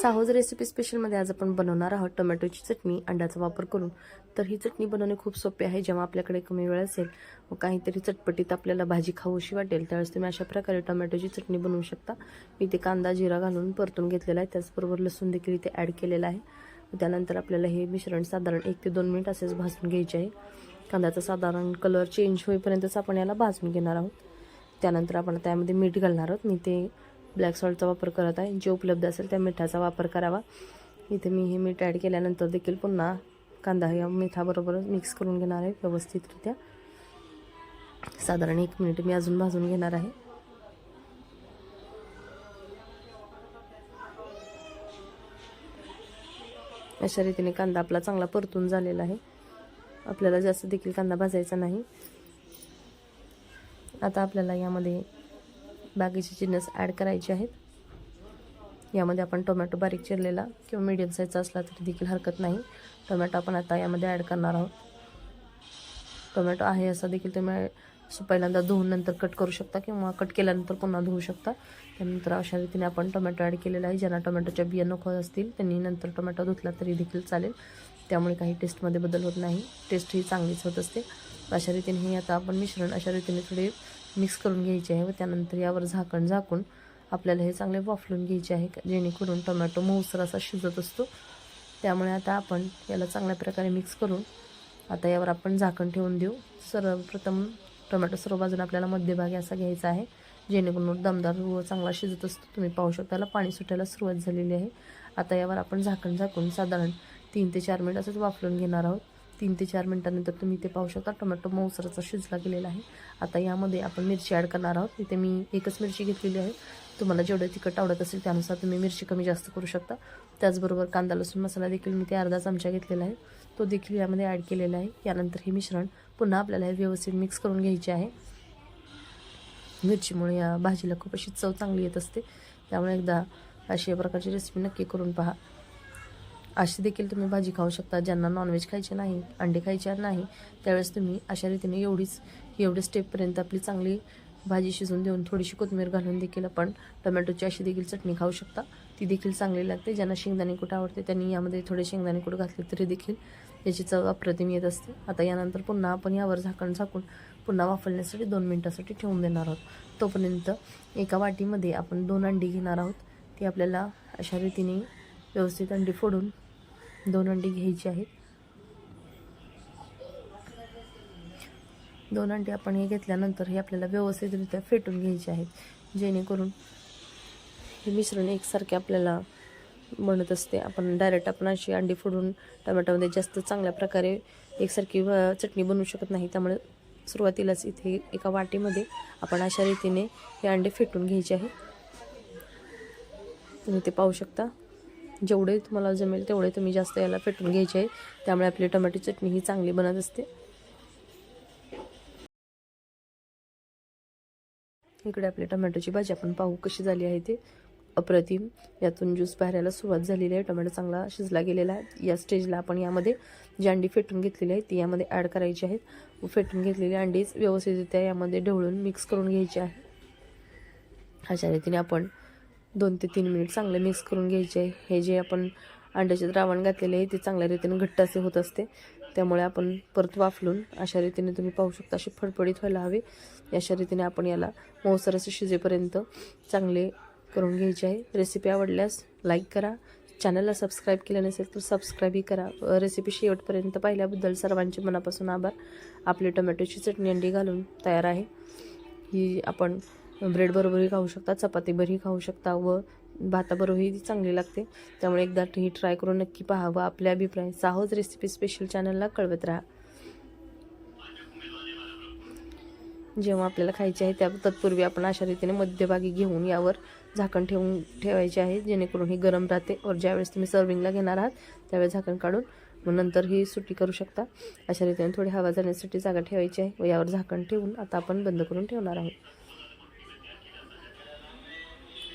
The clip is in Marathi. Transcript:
साहोज रेसिपी स्पेशलमध्ये आज आपण बनवणार आहोत टोमॅटोची चटणी अंड्याचा वापर करून. तर ही चटणी बनवणे खूप सोपे आहे जेव्हा आपल्याकडे कमी वेळ असेल व काहीतरी चटपटीत आपल्याला भाजी खाऊशी वाटेल त्यावेळेस तुम्ही अशा प्रकारे टोमॅटोची चटणी बनवू शकता. मी ते कांदा जिरा घालून परतून घेतलेला आहे त्याचबरोबर लसूण देखील इथे ॲड केलेलं आहे. त्यानंतर आपल्याला हे मिश्रण साधारण एक ते दोन मिनिट असेच भाजून घ्यायचे आहे. कांद्याचा साधारण कलर चेंज होईपर्यंतच आपण याला भाजून घेणार आहोत. त्यानंतर आपण त्यामध्ये मीठ घालणार आहोत. मी ते ब्लॅक सॉल्टचा वापर करत आहे. जे उपलब्ध असेल त्या मिठाचा वापर करावा. इथे मी हे मीठ ॲड केल्यानंतर देखील पुन्हा कांदा या मिठाबरोबर मिक्स करून घेणार आहे व्यवस्थितरित्या. साधारण एक मिनिट मी अजून भाजून घेणार आहे. अशा रीतीने कांदा आपला चांगला परतून झालेला आहे. आपल्याला जास्त देखील कांदा भाजायचा नाही. आता आपल्याला यामध्ये बाकीचे जिन्नस ॲड करायचे आहेत. यामध्ये आपण टोमॅटो बारीक चिरलेला किंवा मीडियम साईजचा असला तरी देखील हरकत नाही. टोमॅटो आपण आता यामध्ये ॲड करणार आहोत. टोमॅटो आहे असा देखील तुम्ही पहिल्यांदा धुवून नंतर कट करू शकता किंवा कट केल्यानंतर पुन्हा धुवू शकता. त्यानंतर अशा रीतीने आपण टोमॅटो ॲड केलेला आहे. ज्यांना टोमॅटोच्या बिया नको असतील त्यांनी नंतर टोमॅटो धुतला तरी देखील चालेल. त्यामुळे काही टेस्टमध्ये बदल होत नाही. टेस्ट ही चांगलीच होत असते. अशा रीतीने हे आता आपण मिश्रण अशा रीतीने थोडे मिक्स करून घ्यायची आहे व त्यानंतर यावर झाकण झाकून आपल्याला हे चांगले वाफलून घ्यायचे आहे जेणेकरून टोमॅटो मऊसर असा शिजत असतो. त्यामुळे आता आपण याला चांगल्या प्रकारे मिक्स करून आता यावर आपण झाकण ठेवून देऊ. सर्वप्रथम टोमॅटो सर्व बाजूला आपल्याला मध्यभागी असा घ्यायचा आहे जेणेकरून दमदार व चांगला शिजत असतो. तुम्ही पाहू शकता याला पाणी सुटायला सुरुवात झालेली आहे. आता यावर आपण झाकण झाकून साधारण तीन ते चार मिनिट असंच वाफलून घेणार आहोत. तीन ते चार मिनटानंतर तुम्ही ते पाहू शकता. टोमॅटो मौसराचा शिजला गेलेला आहे. आता यामध्ये आपण मिरची ॲड करणार आहोत. इथे मी एकच मिरची घेतलेली आहे. तुम्हाला जेवढं तिखट आवडत असेल त्यानुसार तुम्ही मिरची कमी जास्त करू शकता. त्याचबरोबर कांदा लसूण मसाला देखील मी ते अर्धा चमचा घेतलेला आहे. तो देखील यामध्ये ॲड केलेला आहे. यानंतर हे मिश्रण पुन्हा आपल्याला हे व्यवस्थित मिक्स करून घ्यायचे आहे. मिरचीमुळे या भाजीला खूप अशी चव चांगली येत असते. त्यामुळे एकदा अशी प्रकारची रेसिपी नक्की करून पहा. अशी देखील तुम्ही भाजी खाऊ शकता. ज्यांना नॉनव्हेज खायचे नाही अंडे खायचे नाही त्यावेळेस तुम्ही अशा रीतीने एवढीच एवढ्या स्टेपपर्यंत आपली चांगली भाजी शिजून देऊन थोडीशी कोथिंबीर घालून देखील आपण टोमॅटोची अशी देखील चटणी खाऊ शकता. ती देखील चांगली लागते. ज्यांना शेंगदाणे कुठं आवडते त्यांनी यामध्ये थोडे शेंगदाणे कुठं घातले तरी देखील याची चव अप्रतिम येत असते. आता यानंतर पुन्हा आपण यावर झाकण झाकून पुन्हा वाफळण्यासाठी दोन मिनटासाठी ठेवून देणार आहोत. तोपर्यंत एका वाटीमध्ये आपण दोन अंडी घेणार आहोत. ती आपल्याला अशा रीतीने व्यवस्थित अंडी फोडून दोन अंडी घ्यायची आहेत. दोन अंडी आपण हे घेतल्यानंतर हे आपल्याला व्यवस्थितरित्या फेटून घ्यायचे आहेत. जेणेकरून हे मिश्रण एकसारखे आपल्याला बनत असते. आपण डायरेक्ट आपण अशी अंडी फोडून टमॅटोमध्ये जास्त चांगल्या प्रकारे एकसारखी चटणी बनवू शकत नाही. त्यामुळे सुरुवातीलाच इथे एका वाटीमध्ये आपण अशा रीतीने हे अंडे फेटून घ्यायचे आहेत. तुम्ही ते पाहू शकता. जेवढे तुम्हाला जमेल तेवढे तुम्ही जास्त याला फेटून घ्यायचे. आहे त्यामुळे आपली टोमॅटो चटणी ही चांगली बनत असते. इकडे आपली टोमॅटोची भाजी आपण पाहू कशी झाली आहे ते. अप्रतिम. यातून ज्यूस बाहेरायला सुरुवात झालेली आहे. टोमॅटो चांगला शिजला गेलेला आहे. या स्टेजला आपण यामध्ये जी अंडी फेटून घेतलेली आहे ती यामध्ये ॲड करायची आहेत. फेटून घेतलेली अंडीच व्यवस्थितरित्या यामध्ये ढवळून मिक्स करून घ्यायची आहे. अशा रीतीने आपण दोन ते तीन मिनिट चांगले मिक्स करून घ्यायचे. आहे हे जे आपण अंड्याचे द्रावण घातलेले आहे ते चांगल्या रीतीने घट्ट असे होत असते. त्यामुळे आपण परत वाफलून अशा रीतीने तुम्ही पाहू शकता अशी फडफडीत व्हायला हवी. अशा रीतीने आपण याला मऊसर असे शिजेपर्यंत चांगले करून घ्यायचे आहे. रेसिपी आवडल्यास लाईक करा. चॅनलला सबस्क्राईब केलं नसेल तर सबस्क्राईबही करा. रेसिपी शेवटपर्यंत पाहिल्याबद्दल सर्वांचे मनापासून आभार. आपली टोमॅटोची चटणी अंडी घालून तयार आहे. ही आपण ब्रेडबरोबरही खाऊ शकता चपातीबरही खाऊ शकता व भाताबरोबरही ती चांगली लागते. त्यामुळे एकदा ही ट्राय करून नक्की पहा व आपल्या अभिप्राय साहोज रेसिपी स्पेशल चॅनलला कळवत राहा. जेव्हा आपल्याला खायचे आहे त्या तत्पूर्वी आपण अशा रीतीने मध्यभागी घेऊन यावर झाकण ठेवून ठेवायचे आहे जेणेकरून ही गरम राहते और ज्यावेळेस तुम्ही सर्विंगला घेणार आहात त्यावेळेस झाकण काढून मग नंतर ही सुट्टी करू शकता. अशा रीतीने थोडी हवा जाण्यासाठी जागा ठेवायची आहे व यावर झाकण ठेवून आता आपण बंद करून ठेवणार आहोत.